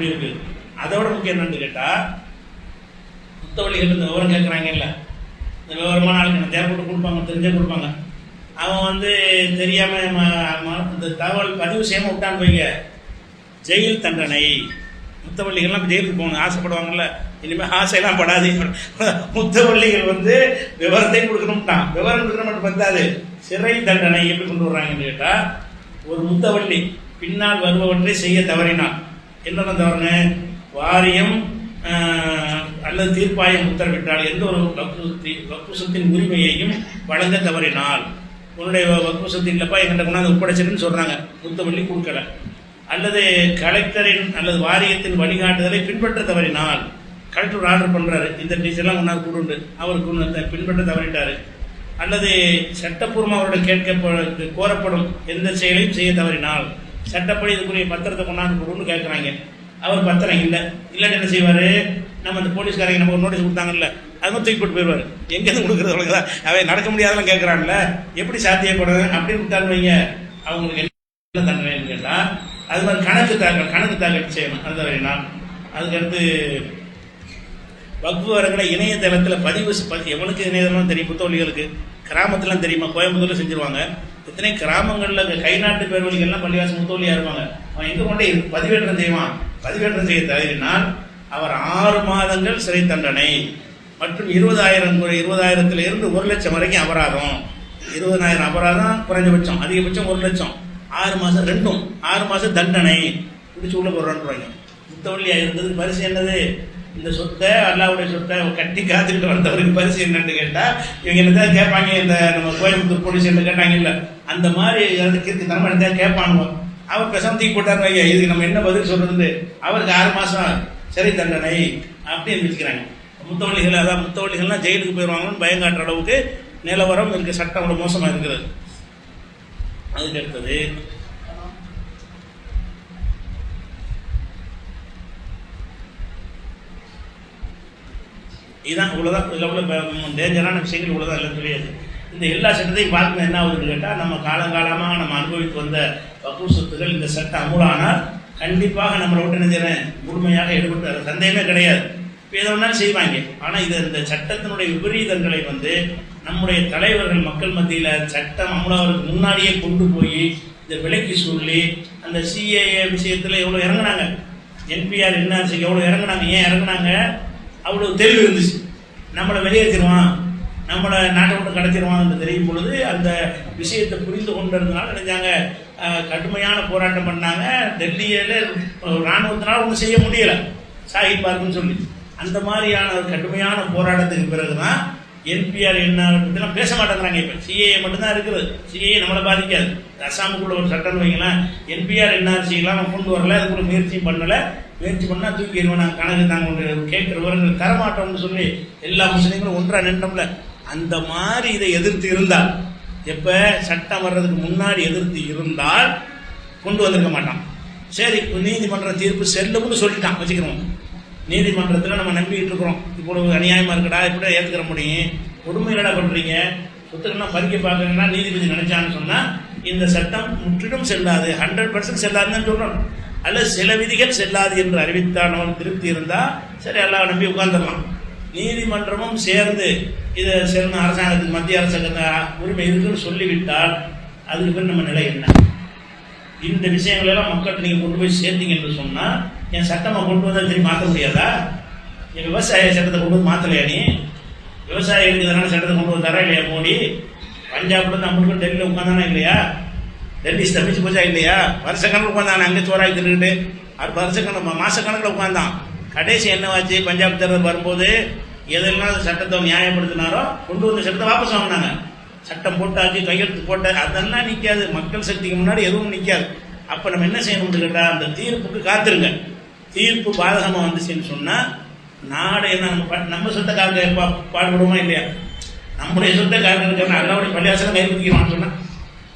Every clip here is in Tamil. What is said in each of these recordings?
எப்படி இருக்கு? அதோட முக்கியம் என்னன்னு கேட்டால் முத்தவள்ளிகள் இந்த விவரம் கேட்குறாங்கல்ல இந்த விவரமான ஆளுங்க தேவைப்பட்டு கொடுப்பாங்க தெரிஞ்சே கொடுப்பாங்க. அவன் வந்து தெரியாமல் ம- ம- இந்த தகவல் பதிவு செய்யாமல் விட்டான்னு வைங்க. ஜெயில் தண்டனை. முத்தவள்ளிகள்லாம் ஜெயிலுக்கு போகணும் ஆசைப்படுவாங்கல்ல. இனிமேல் ஆசையெல்லாம் படாது. முத்தவள்ளிகள் வந்து விவரத்தை கொடுக்கணும்ட்டான். விவரம் கொடுக்கணும் மட்டும் பத்தாது. சிறை தண்டனை எப்படி கொண்டு வர்றாங்கன்னு கேட்டால் ஒரு முத்தவள்ளி பின்னால் வருபவற்றை செய்ய தவறினான். என்னென்ன தவறுனு வாரியம் அல்லது தீர்ப்பாயம் உத்தரவிட்டால் எந்த ஒரு வக்குசத்தி வக்குசத்தின் உரிமையையும் வழங்க தவறினால். உன்னுடைய வக்குசத்து இல்லப்பா எங்கிட்ட கொண்டாந்து ஒப்படைச்சிருன்னு சொல்கிறாங்க முத்தமல்லி கொடுக்கல அல்லது கலெக்டரின் அல்லது வாரியத்தின் வழிகாட்டுதலை பின்பற்ற தவறினால். கலெக்டர் ஆர்டர் பண்ணுறாரு இந்த டீச்சர்லாம் முன்னாள் கூடுண்டு. அவருக்கு ஒன்று பின்பற்ற தவறிட்டாரு. அல்லது சட்டப்பூர்வம் அவரோட கேட்க கோரப்படும் எந்த செயலையும் செய்ய தவறினால். சட்டப்படி இதுக்குரிய பத்திரத்தை கொண்டாந்து கொடுன்னு கேட்குறாங்க அவர் பத்திரம் இல்லை. இல்லைன்னு என்ன செய்வார்? நம்ம இந்த போலீஸ்காரங்க நம்ம ஒரு நோட்டீஸ் கொடுத்தாங்கல்ல அது மாதிரி தூக்கி போட்டு போயிடுவார். எங்கேருந்து கொடுக்குறது அவங்களுக்கு தான்? அவன் நடக்க முடியாதெல்லாம் கேட்குறான்ல எப்படி சாத்தியப்படுறது அப்படின்னு விட்டான்னு வைங்க. அவங்களுக்கு என்ன தண்டனைன்னு கேட்டால் அது மாதிரி கணக்கு தாக்கல் கணக்கு தாக்கல் செய்யணும். அது வரையினால் அதுக்கடுத்து வகுப்பு வரங்களை இணையதளத்தில் பதிவு செ- எவனுக்கு இணையதளம் தெரியும்? புத்தவழிகளுக்கு கிராமத்துலாம் தெரியுமா? கோயம்புத்தூரில் செஞ்சிருவாங்க. இத்தனை கிராமங்களில் கை நாட்டு பேர்வழிகள்லாம் பள்ளிவாசல் முத்தவழியா இருப்பாங்க. அவன் எங்க கொண்டே பதிவேற்றம் செய்வான். பதிவேற்றம் செய்ய தவறினால் அவர் ஆறு மாதங்கள் சிறை தண்டனை மற்றும் இருபதாயிரம் இருபதாயிரத்துல இருந்து ஒரு லட்சம் வரைக்கும் அபராதம். இருபதாயிரம் அபராதம் குறைஞ்சபட்சம் அதிகபட்சம் ஒரு லட்சம். ஆறு மாதம் ரெண்டும் ஆறு மாதம் தண்டனை. பிடிச்சி உள்ள போடுறாங்க முத்தவள்ளியா இருந்தது பரிசு என்னது? இந்த சொத்தை அல்லாவுடைய சொத்தை கட்டி காத்துக்கிட்டு வந்தவருக்கு பரிசு என்னன்னு கேட்டால் இவங்க என்னதான் கேட்பாங்க இந்த நம்ம கோயம்புத்தூர் போலீஸ் என்ன கேட்டாங்க இல்லை அந்த மாதிரி கீர்த்தி தரமா என்னதான் கேட்பாங்க அவர் பேசாம தூக்கி போட்டாரு ஐயா இதுக்கு நம்ம என்ன பதில் சொல்றது? அவருக்கு ஆறு மாதம் சிறை தண்டனை அப்படின்னு வச்சுக்கிறாங்க முத்தவள்ளிகள் அதான் முத்தவள்ளிகள்லாம் ஜெயிலுக்கு போயிடுவாங்கன்னு பயங்காட்டுற அளவுக்கு நிலவரம் இருக்குது சட்டம் மோசமாக இருக்கிறது. அதுக்கு அடுத்தது இதுதான் இவ்வளோதான் இதில் உள்ள டேஞ்சரான விஷயங்கள் இவ்வளோதான் இல்லை தெரியாது இந்த எல்லா சட்டத்தையும் பார்க்கணும் என்ன ஆகுதுன்னு கேட்டால் நம்ம காலங்காலமாக நம்ம அனுபவித்து வந்த வக்கு சொத்துகள் இந்த சட்டம் அமுலானால் கண்டிப்பாக நம்மளை விட்டு நினைஞ்சிடறேன் முழுமையாக ஈடுபட்டு அது சந்தேகமே கிடையாது. இப்போ எதை வேணாலும் செய்வாங்க. ஆனால் இது இந்த சட்டத்தினுடைய விபரீதங்களை வந்து நம்முடைய தலைவர்கள் மக்கள் மத்தியில் சட்டம் அமலாவதுக்கு முன்னாடியே கொண்டு போய் இந்த விலக்கி சொல்லி அந்த சிஏஏ விஷயத்தில் எவ்வளோ இறங்குனாங்க. என்பிஆர் என்ஆர்சி எவ்வளோ இறங்குனாங்க ஏன் இறங்குனாங்க அவ்வளோ தெளிவு இருந்துச்சு. நம்மளை வெளியேற்றிடுவான். நம்மளை நாட்டை விட்டு கடத்திடுவான் என்று தெரியும் பொழுது அந்த விஷயத்தை புரிந்து கொண்டிருந்தனால நினைச்சாங்க. கடுமையான போராட்டம் பண்ணாங்க. டெல்லியில் இராணுவத்தினால் ஒன்றும் செய்ய முடியலை. சாஹிப் பார்க்குன்னு சொல்லி. அந்த மாதிரியான கடுமையான போராட்டத்துக்கு பிறகு தான் என்பிஆர் என்ன பற்றிலாம் பேச மாட்டேங்கிறாங்க இப்போ. சிஏஏ மட்டும்தான் இருக்குது. சிஏஏ நம்மளை பாதிக்காது. அசாமுக்குள்ள ஒரு சட்டம்னு வைங்களேன். என்பிஆர் என்ஆர்சி எல்லாம் கொண்டு வரல. அதுக்குள்ள முயற்சியும் பண்ணல. முயற்சி பண்ணால் தூக்கிடுவோம் நாங்கள் கணக்கு நாங்கள் கேட்குற விவரங்கள் தரமாட்டோம்னு சொல்லி எல்லா முஸ்லீம்களும் ஒன்றா நின்றோம்ல. அந்த மாதிரி இதை எதிர்த்து இருந்தால் எப்ப சட்டம் வர்றதுக்கு முன்னாடி எதிர்த்து இருந்தால் கொண்டு வந்திருக்க மாட்டான். சரி நீதிமன்ற தீர்ப்பு செல்லும்னு சொல்லிட்டான். வச்சுக்கிறோம் நீதிமன்றத்தில் நம்ம நம்பிக்கிட்டு இருக்கிறோம் இவ்வளவு அநியாயமாக இருக்கடா இப்படி ஏற்றுக்கிற முடியும். கொடுமை என்னடா பண்ணுறீங்க சொத்துக்கள்லாம் பறிக்க பார்க்குறீங்கன்னா நீதிபதி நினைச்சான்னு சொன்னால் இந்த சட்டம் முற்றிலும் செல்லாது. ஹண்ட்ரட் பர்சன்ட் செல்லாதுன்னு சொல்கிறோம் அல்லது சில விதிகள் செல்லாது என்று அறிவித்தானவன் திருப்தி இருந்தால் சரி எல்லாம் நம்பி உட்கார்ந்துடலாம். நீதிமன்றமும் சேர்ந்து இதை சேர்ந்த அரசாங்கத்துக்கு மத்திய அரசாங்க உரிமை இருக்குன்னு சொல்லிவிட்டால் அதுக்கு பின் நம்ம நிலை என்ன? இந்த விஷயங்களெல்லாம் மக்கள்கிட்ட நீங்கள் கொண்டு போய் சேர்த்தீங்க என்று சொன்னால் என் சட்டமாக கொண்டு வந்தால் திரும்பி மாற்ற முடியாதா? என் விவசாய சட்டத்தை கொண்டு வந்து மாற்றலையா நீ? விவசாயிகளுக்கு இதனால சட்டத்தை கொண்டு வந்தாரா இல்லையா மோடி? பஞ்சாப்ல இருந்து நம்மளுக்கு டெல்லியில் உட்காந்தானா இல்லையா? டெல்லி தப்பிச்சு போச்சா இல்லையா? வருஷக்கணக்கில் உட்காந்தான் அங்கே சோறாக்கி தின்னுட்டு அது வருஷக்கணக்கு மாதக்கணக்கில் உட்காந்தான் கடைசி என்னவாச்சு பஞ்சாப் தேர்தல் வரும்போது எதெல்லாம் சட்டத்தை நியாயப்படுத்தினாரோ கொண்டு வந்த சட்டத்தை வாபஸ் வாங்கினாங்க. சட்டம் போட்டாச்சு கையெழுத்து போட்ட அதெல்லாம் நிற்காது மக்கள் சக்திக்கு முன்னாடி எதுவும் நிற்காது அப்போ நம்ம என்ன செய்யணும்னு கேட்டால் அந்த தீர்ப்புக்கு காத்திருங்க. தீர்ப்பு பாதகமாக வந்துச்சுன்னு சொன்னால் நாடு என்ன நம்ம பா- நம்ம சொந்தக்காரங்க காக்க இல்லையா? நம்முடைய சொந்த காரணம் அல்லாவுடைய பள்ளிவாசலம் சொன்னால் சொன்னா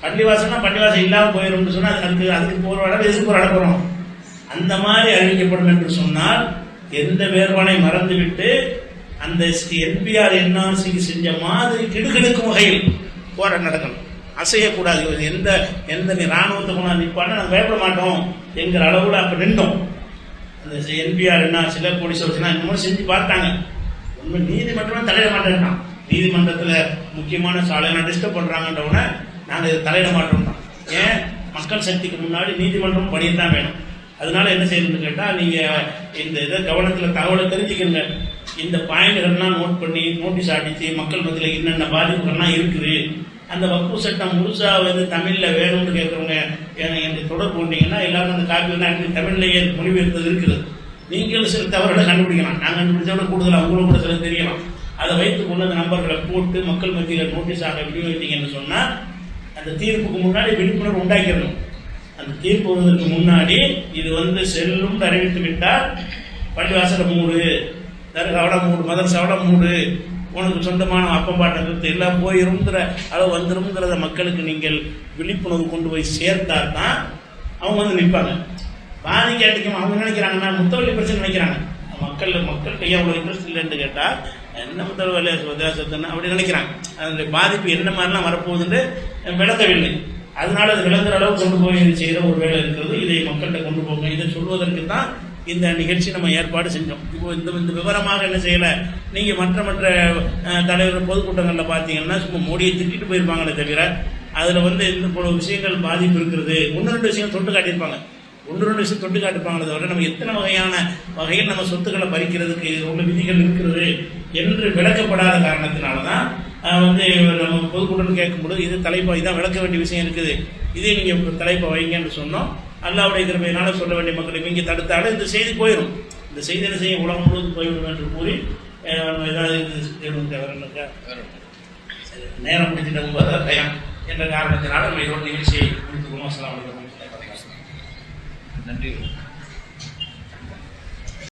பள்ளிவாசல்னா பள்ளிவாசல் இல்லாம போயிடும்னு சொன்னால் அதுக்கு அதுக்கு போகிற அளவு எதுக்கு போராட போறோம்? அந்த மாதிரி அறிவிக்கப்படும் என்று சொன்னால் எந்த வேறுபானை மறந்துவிட்டு அந்த என்பிஆர் என்ஆர்சிக்கு செஞ்ச மாதிரி கிடுகிடுக்கும் வகையில் போராட்டம் நடக்கணும். அசையக்கூடாது. எந்த எந்த ராணுவத்தை கொண்டாந்து நிற்பான்னு நாங்கள் பயப்பட மாட்டோம் என்கிற அளவில் அப்போ நின்றோம். அந்த என்பிஆர் என்ன சில போலீஸ் வச்சுனா என்னமோ செஞ்சு பார்த்தாங்க. உண்மை நீதிமன்றம் தலையிட மாட்டேன்ட்டான். நீதிமன்றத்தில் முக்கியமான சாலையெல்லாம் டிஸ்டர்ப் பண்ணுறாங்கன்றவுடனே நாங்கள் இதை தலையிட மாட்டோம்தான் ஏன்? மக்கள் சக்திக்கு முன்னாடி நீதிமன்றம் பண்ணித்தான் வேணும். அதனால என்ன செய்யணும்னு கேட்டால் நீங்கள் இந்த இதை கவனத்தில் தகவலை தெரிஞ்சுக்கங்க. இந்த பாயிண்ட்கள்லாம் நோட் பண்ணி நோட்டீஸ் அடித்து மக்கள் மத்தியில் என்னென்ன பாதிப்புகள்லாம் இருக்குது அந்த வக்கு சட்டம் முழுசா வந்து தமிழில் வேணும்னு கேட்குறவங்க எனக்கு தொடர்பு கொண்டீங்கன்னா எல்லாரும் அந்த காப்பி வந்து தமிழ்லேயே மொழிபெயர்த்தது இருக்குது. நீங்களும் சில தவறுகளை கண்டுபிடிக்கலாம். நான் கண்டுபிடிச்சா விட கூடுதலாக அவங்களும் கூட சில தெரியலாம். அதை வைத்துக் கொண்டு அந்த நம்பர்களை போட்டு மக்கள் மத்தியில் நோட்டீஸ் ஆக விநியோகித்தீங்கன்னு சொன்னால் அந்த தீர்ப்புக்கு முன்னாடி விழிப்புணர்வு உண்டாக்கிடணும். அந்த தீர்ப்பு வந்ததுக்கு முன்னாடி இது வந்து செல்லும் அறிவித்து விட்டால் பள்ளிவாசலை மூடு தர்காவோட மூடு மதரசாவோட மூடு உனக்கு சொந்தமான அப்பம்பாட்டை கருத்து எல்லாம் போயிருங்கிற அளவு வந்துருங்கிறத மக்களுக்கு நீங்கள் விழிப்புணர்வு கொண்டு போய் சேர்த்தால் தான் அவங்க வந்து நிற்பாங்க. பாதி கேட்டுக்கும் அவங்க நினைக்கிறாங்கன்னா முத்தவள்ளி பிரச்சனை நினைக்கிறாங்க. மக்கள் மக்கள்கிட்ட ஏன் அவ்வளோ இன்ட்ரெஸ்ட் இல்லைன்னு கேட்டால் என்ன முத்தவள்ளி வித்தியாசத்துன்னு அப்படி நினைக்கிறாங்க. அதனுடைய பாதிப்பு என்ன மாதிரிலாம் வரப்போகுதுன்னு விளக்கவில்லை அதனால அது விளங்குற அளவு கொண்டு போய் இது செய்கிற ஒரு வேலை இருக்கிறது. இதை மக்கள்கிட்ட கொண்டு போங்க. இதை சொல்வதற்கு தான் இந்த நிகழ்ச்சி நம்ம ஏற்பாடு செஞ்சோம். இப்போ இந்த இந்த விவரமாக என்ன செய்யலை? நீங்கள் மற்ற மற்ற தலைவர் பொதுக்கூட்டங்களில் பார்த்தீங்கன்னா சும்மா மோடியை திட்டிட்டு போயிருப்பாங்களே தவிர அதில் வந்து இந்த போல விஷயங்கள் பாதிப்பு இருக்கிறது. ஒன்று ரெண்டு விஷயம் தொட்டு காட்டியிருப்பாங்க. ஒன்று ரெண்டு விஷயம் தொட்டு காட்டிருப்பாங்களே தவிர நம்ம எத்தனை வகையான வகையில் நம்ம சொத்துக்களை பறிக்கிறதுக்கு உள்ள விதிகள் இருக்கிறது என்று விளக்கப்படாத காரணத்தினால தான் வந்து நம்ம பொதுக்கூட்டம் கேட்கும்போது இது தலைப்பா இதான் விளக்க வேண்டிய விஷயம் இருக்குது. இதே நீங்கள் தலைப்பை வைங்கன்னு சொன்னோம். அல்லாவுடைய கிருபையினால சொல்ல வேண்டிய மக்கள் இவங்க தடுத்தாலும் இந்த செய்தி போயிடும் இந்த செய்தி என்ன செய்ய உலகம் முழுவதும் போய்விடும் என்று கூறி ஏதாவது நேரம் முடிஞ்சிட்ட பயம் என்ற காரணத்தினால நம்ம இதோட நிகழ்ச்சியை முடித்துக்கணும் அலைக்கும். நன்றி.